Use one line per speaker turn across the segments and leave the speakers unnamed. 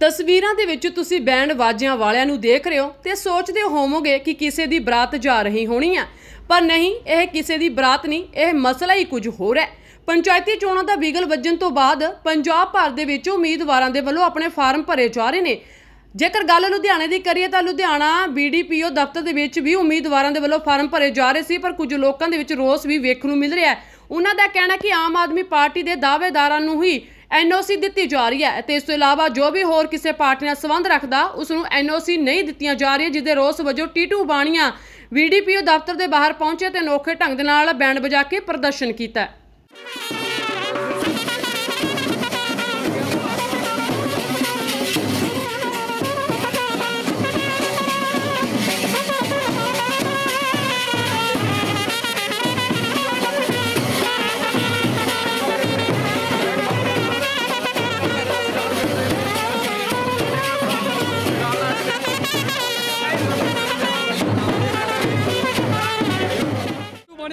ਤਸਵੀਰਾਂ ਦੇ ਵਿੱਚ ਤੁਸੀਂ ਬੈਂਡ ਵਾਜਿਆਂ ਵਾਲਿਆਂ ਨੂੰ ਦੇਖ ਰਹੇ ਹੋ ਤੇ ਸੋਚਦੇ ਹੋਵੋਗੇ ਕਿ ਕਿਸੇ ਦੀ ਬਰਾਤ ਜਾ ਰਹੀ ਹੋਣੀ ਆ। ਪਰ ਨਹੀਂ, ਇਹ ਕਿਸੇ ਦੀ ਬਰਾਤ ਨਹੀਂ, ਇਹ ਮਸਲਾ ਹੀ ਕੁਝ ਹੋਰ ਹੈ। ਪੰਚਾਇਤੀ ਚੋਣਾਂ ਦਾ ਵਿਗਲ ਵੱਜਣ ਤੋਂ ਬਾਅਦ ਪੰਜਾਬ ਭਰ ਦੇ ਵਿੱਚ ਉਮੀਦਵਾਰਾਂ ਦੇ ਵੱਲੋਂ ਆਪਣੇ ਫਾਰਮ ਭਰੇ ਜਾ ਰਹੇ ਨੇ। ਜੇਕਰ ਗੱਲ ਲੁਧਿਆਣੇ ਦੀ ਕਰੀਏ ਤਾਂ ਲੁਧਿਆਣਾ ਬੀਡੀਪੀਓ ਦਫ਼ਤਰ ਦੇ ਵਿੱਚ ਵੀ ਉਮੀਦਵਾਰਾਂ ਦੇ ਵੱਲੋਂ ਫਾਰਮ ਭਰੇ ਜਾ ਰਹੇ ਸੀ, ਪਰ ਕੁਝ ਲੋਕਾਂ ਦੇ ਵਿੱਚ ਰੋਸ ਵੀ ਵੇਖਣ ਨੂੰ ਮਿਲ ਰਿਹਾ ਹੈ। ਉਹਨਾਂ ਦਾ ਕਹਿਣਾ ਕਿ ਆਮ ਆਦਮੀ ਪਾਰਟੀ ਦੇ ਦਾਅਵੇਦਾਰਾਂ ਨੂੰ ਹੀ ਐਨਓਸੀ ਦਿੱਤੀ ਜਾ ਰਹੀ ਹੈ ਤੇ ਇਸ ਤੋਂ ਇਲਾਵਾ ਜੋ ਵੀ ਹੋਰ ਕਿਸੇ ਪਾਰਟੀ ਨਾਲ ਸੰਬੰਧ ਰੱਖਦਾ ਉਸ ਨੂੰ ਐਨਓਸੀ ਨਹੀਂ ਦਿੱਤੀਆਂ ਜਾ ਰਹੀਆਂ ਜਿਸ ਦੇ ਰੋਸ ਵਜੋਂ ਟੀਟੂ ਬਾਣੀਆਂ ਬੀਡੀਪੀਓ ਦਫ਼ਤਰ ਦੇ ਬਾਹਰ ਪਹੁੰਚੇ ਤੇ ਅਨੋਖੇ ਢੰਗ ਦੇ ਨਾਲ ਬੈਂਡ ਵਜਾ ਕੇ ਪ੍ਰਦਰਸ਼ਨ ਕੀਤਾ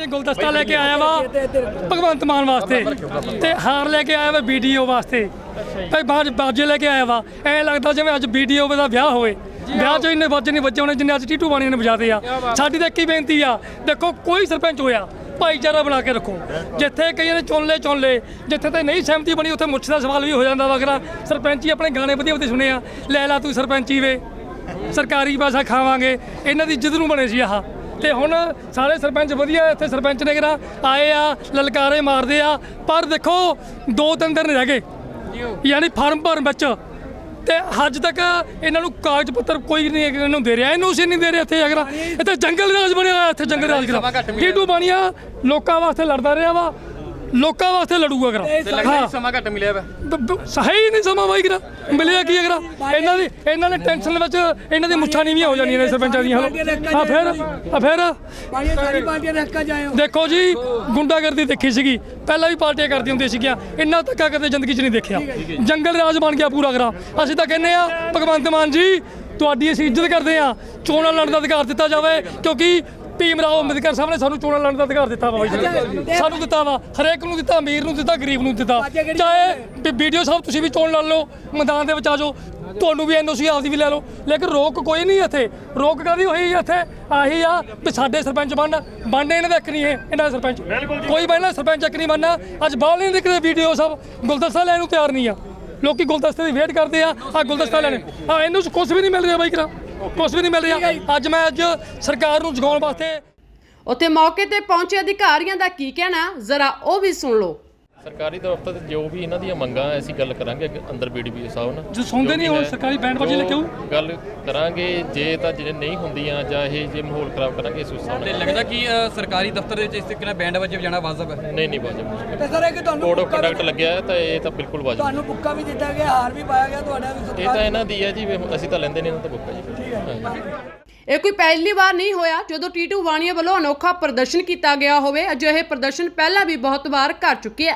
ਬਾਣੀ ਗੁਲਦਸਤਾ ਲੈ ਕੇ ਆਇਆ ਵਾ ਭਗਵੰਤ ਮਾਨ ਵਾਸਤੇ ਤੇ ਹਾਰ ਲੈ ਕੇ ਆਇਆ ਵਾ ਵੀਡੀਓ ਵਾਸਤੇ। ਭਾਈ ਬਾਜ ਬਾਜੇ ਲੈ ਕੇ ਆਇਆ ਵਾ। ਐ ਲੱਗਦਾ ਜਿਵੇਂ ਅੱਜ ਵੀਡੀਓ ਦਾ ਵਿਆਹ ਹੋਵੇ। ਵਿਆਹ 'ਚ ਇੰਨੇ ਵਾਜੇ ਨਹੀਂ ਵੱਜੇ ਹੋਣੇ ਜਿੰਨੇ ਅੱਜ ਟੀਟੂ ਬਾਣੀ ਨੇ ਵਜਾਦੇ ਆ। ਸਾਡੀ ਤਾਂ ਇੱਕ ਹੀ ਬੇਨਤੀ ਆ ਦੇਖੋ ਕੋਈ ਸਰਪੰਚ ਹੋਇਆ ਭਾਈਚਾਰਾ ਬਣਾ ਕੇ ਰੱਖੋ। ਜਿੱਥੇ ਕਈਆਂ ਨੇ ਚੁਣ ਲਏ ਚੁਣ ਲਏ। ਜਿੱਥੇ ਤੇ ਨਹੀਂ ਸਹਿਮਤੀ ਬਣੀ ਉੱਥੇ ਮੁੱਛ ਦਾ ਸਵਾਲ ਵੀ ਹੋ ਜਾਂਦਾ ਵਾ। ਅਗਰ ਸਰਪੰਚੀ ਆਪਣੇ ਗਾਣੇ ਵਧੀਆ ਵਧੀਆ ਸੁਣੇ ਆ ਲੈ ਲਾ ਤੂੰ ਸਰਪੰਚੀ ਵੇ। ਸਰਕਾਰੀ ਪੈਸਾ ਖਾਵਾਂਗੇ। ਇਹਨਾਂ ਦੀ ਇੱਜ਼ਤ ਨੂੰ ਬਣੇ ਸੀ ਆਹ। ਤੇ ਹੁਣ ਸਾਰੇ ਸਰਪੰਚ ਵਧੀਆ ਇੱਥੇ ਸਰਪੰਚ ਨੇ ਕਿਹੜਾ ਆਏ ਆ ਲਲਕਾਰੇ ਮਾਰਦੇ ਆ ਪਰ ਦੇਖੋ ਦੋ ਤਿੰਨ ਦਿਨ ਰਹਿ ਗਏ। ਯਾਨੀ ਫਾਰਮ ਭਰਨ ਵਿੱਚ। ਤੇ ਅੱਜ ਤੱਕ ਇਹਨਾਂ ਨੂੰ ਕਾਗਜ਼ ਪੱਤਰ ਕੋਈ ਨਹੀਂ ਇਹਨਾਂ ਨੂੰ ਦੇ ਰਿਹਾ। ਇਹਨੂੰ ਸੀ ਨਹੀਂ ਦੇ ਰਿਹਾ ਇੱਥੇ ਅਗਰ ਇੱਥੇ ਜੰਗਲ ਰਾਜ ਬਣਿਆ ਹੋਇਆ ਇੱਥੇ ਜੰਗਲ ਰਾਜ ਟੀਟੂ ਬਾਣੀਆ ਲੋਕਾਂ ਵਾਸਤੇ ਲੜਦਾ ਰਿਹਾ ਵਾ। ਲੋਕਾਂ ਵਾਸਤੇ ਲੜੂਗਾ ਅਗਰ ਹਾਂ।
ਸਮਾਂ ਘੱਟ ਮਿਲਿਆ ਵਾ।
ਸਹੀ ਨਹੀਂ ਸਮਾਂ ਬਾਈ ਕਰਾ। ਮਿਲਿਆ ਕੀ ਅਗਰ ਇਹਨਾਂ ਦੀ ਇਹਨਾਂ ਨੇ ਟੈਨਸ਼ਨ ਵਿੱਚ ਇਹਨਾਂ ਦੀ ਮੁੱਛਾਂ ਨੀਵੀਆਂ ਹੋ ਜਾਣੀਆਂ ਨੇ ਸਰਪੰਚਾਂ ਦੀਆਂ। ਆ ਫਿਰ ਆ ਫਿਰ ਦੇਖੋ ਜੀ ਗੁੰਡਾਗਰਦੀ ਦੇਖੀ ਸੀਗੀ। ਪਹਿਲਾਂ ਵੀ ਪਾਰਟੀਆਂ ਕਰਦੀਆਂ ਹੁੰਦੀਆਂ ਸੀਗੀਆਂ। ਇੰਨਾ ਧੱਕਾ ਕਦੇ ਜ਼ਿੰਦਗੀ 'ਚ ਨਹੀਂ ਦੇਖਿਆ। ਜੰਗਲ ਰਾਜ ਬਣ ਗਿਆ ਪੂਰਾ ਕਰਾ ਅਸੀਂ ਤਾਂ ਕਹਿੰਦੇ ਆ ਭਗਵੰਤ ਮਾਨ ਜੀ ਤੁਹਾਡੀ ਅਸੀਂ ਇੱਜ਼ਤ ਕਰਦੇ ਆ। ਚੋਣਾਂ ਲੜਨ ਦਾ ਅਧਿਕਾਰ ਦਿੱਤਾ ਜਾਵੇ ਕਿਉਂਕਿ ਭੀਮ ਰਾਓ ਅੰਬੇਦਕਰ ਸਾਹਿਬ ਨੇ ਸਾਨੂੰ ਚੋਣਾਂ ਲੜਨ ਦਾ ਅਧਿਕਾਰ ਦਿੱਤਾ ਵਾ ਬਾਈ ਜੀ। ਸਾਨੂੰ ਦਿੱਤਾ ਵਾ ਹਰੇਕ ਨੂੰ ਦਿੱਤਾ ਅਮੀਰ ਨੂੰ ਦਿੱਤਾ ਗਰੀਬ ਨੂੰ ਦਿੱਤਾ। ਚਾਹੇ ਵੀਡੀਓ ਸਾਹਿਬ ਤੁਸੀਂ ਵੀ ਚੋਣ ਲੜ ਲਓ ਮੈਦਾਨ ਦੇ ਵਿੱਚ ਆ ਜਾਓ ਤੁਹਾਨੂੰ ਵੀ ਐਨਓਸੀ ਆਪਦੀ ਵੀ ਲੈ ਲਓ। ਲੇਕਿਨ ਰੋਕ ਕੋਈ ਨਹੀਂ ਇੱਥੇ। ਰੋਕ ਕਾਦੀ ਹੋਈ ਇੱਥੇ? ਆਹੀ ਆ ਵੀ ਸਾਡੇ ਸਰਪੰਚ ਬਣ ਬਣਨੇ ਇਹਨਾਂ ਦਾ ਇੱਕ ਨਹੀਂ ਇਹ ਇਹਨਾਂ ਦਾ ਸਰਪੰਚ। ਕੋਈ ਬਣਨਾ ਸਰਪੰਚ ਇੱਕ ਨਹੀਂ ਬਣਨਾ। ਅੱਜ ਬਾਹਰ ਨਹੀਂ ਦਿਖਦੇ ਵੀਡੀਓ ਸਭ। ਗੁਲਦਸਤਾ ਲੈਣ ਨੂੰ ਤਿਆਰ ਨਹੀਂ ਆ। ਲੋਕੀ ਗੁਲਦਸਤੇ ਦੀ ਵੇਟ ਕਰਦੇ ਆ ਆ ਗੁਲਦਸਤਾ ਲੈਣੇ। ਆ ਇਹਨੂੰ ਕੁਝ ਵੀ ਨਹੀਂ ਮਿਲ ਰਿਹਾ ਬਾਈ ਕਰਾ। ਕੁਝ ਵੀ ਨਹੀਂ ਮਿਲ ਰਿਹਾ। ਅੱਜ ਮੈਂ ਅੱਜ ਸਰਕਾਰ ਨੂੰ ਜਗਾਉਣ ਵਾਸਤੇ
ਉੱਥੇ ਮੌਕੇ ਤੇ ਪਹੁੰਚੇ ਅਧਿਕਾਰੀਆਂ ਦਾ ਕੀ ਕਹਿਣਾ? ਜ਼ਰਾ ਉਹ ਵੀ ਸੁਣ ਲਓ।
ਸਰਕਾਰੀ ਦਫ਼ਤਰ ਤੇ ਜੋ ਵੀ ਇਹਨਾਂ ਦੀਆਂ ਮੰਗਾਂ ਐ, ਅਸੀਂ ਗੱਲ ਕਰਾਂਗੇ ਅੰਦਰ ਬੀਡੀਪੀ ਸਾਹਿਬ ਨਾਲ।
ਜੋ ਸੁਣਦੇ ਨਹੀਂ
ਜੋ ਵੀ
ਹੁਣ
ਹੈ,
ਸਰਕਾਰੀ ਬੈਂਡ ਬਾਜੀ ਲੈ ਕੇ ਆਊ।
ਜੋ ਗੱਲ ਕਰਾਂਗੇ ਜੇ ਤਾਂ ਜਿਹੜੇ ਨਹੀਂ ਹੁੰਦੀਆਂ ਜਾਂ ਇਹ ਜੇ ਮਾਹੌਲ ਖਰਾਬ ਕਰਾਂਗੇ ਇਸ ਹਿਸਾਬ ਨਾਲ
ਲੱਗਦਾ ਕਿ ਸਰਕਾਰੀ ਦਫ਼ਤਰ ਦੇ ਵਿੱਚ ਇਸ ਤਰੀਕੇ ਨਾਲ ਬੈਂਡ ਵਜੇ ਵਜਾਣਾ ਵਾਜਬ ਹੈ?
ਨਹੀਂ ਨਹੀਂ ਵਾਜਬ
ਤੇ ਸਰ ਇਹ ਕਿ ਤੁਹਾਨੂੰ
ਕੋਡ ਆਫ ਕੰਡਕਟ ਲੱਗਿਆ ਤਾਂ ਇਹ ਤਾਂ ਬਿਲਕੁਲ ਵਾਜਬ
ਤੁਹਾਨੂੰ ਪੁੱਕਾ ਵੀ ਦਿੱਤਾ ਗਿਆ ਹਾਰ ਵੀ ਪਾਇਆ ਗਿਆ ਤੁਹਾਡਾ ਵੀ
ਇਹ
ਸਤਿਕਾਰ
ਤਾਂ ਇਹਨਾਂ ਦੀ ਹੈ ਜੀ ਅਸੀਂ ਤਾਂ ਲੈਂਦੇ ਨਹੀਂ ਇਹਨਾਂ ਤੋਂ ਬੁੱਕਾ ਜੀ।
ਇਹ ਕੋਈ ਪਹਿਲੀ ਵਾਰ ਨਹੀਂ ਹੋਇਆ ਜਦੋਂ ਟੀਟੂ ਵਾਣੀਆ ਵੱਲੋਂ ਅਨੋਖਾ ਪ੍ਰਦਰਸ਼ਨ ਕੀਤਾ ਗਿਆ ਹੋਵੇ ਅਜਿਹੇ ਪ੍ਰਦਰਸ਼ਨ ਪਹਿਲਾਂ ਵੀ ਬਹੁਤ ਵਾਰ ਕਰ ਚੁੱਕੇ ਹੈ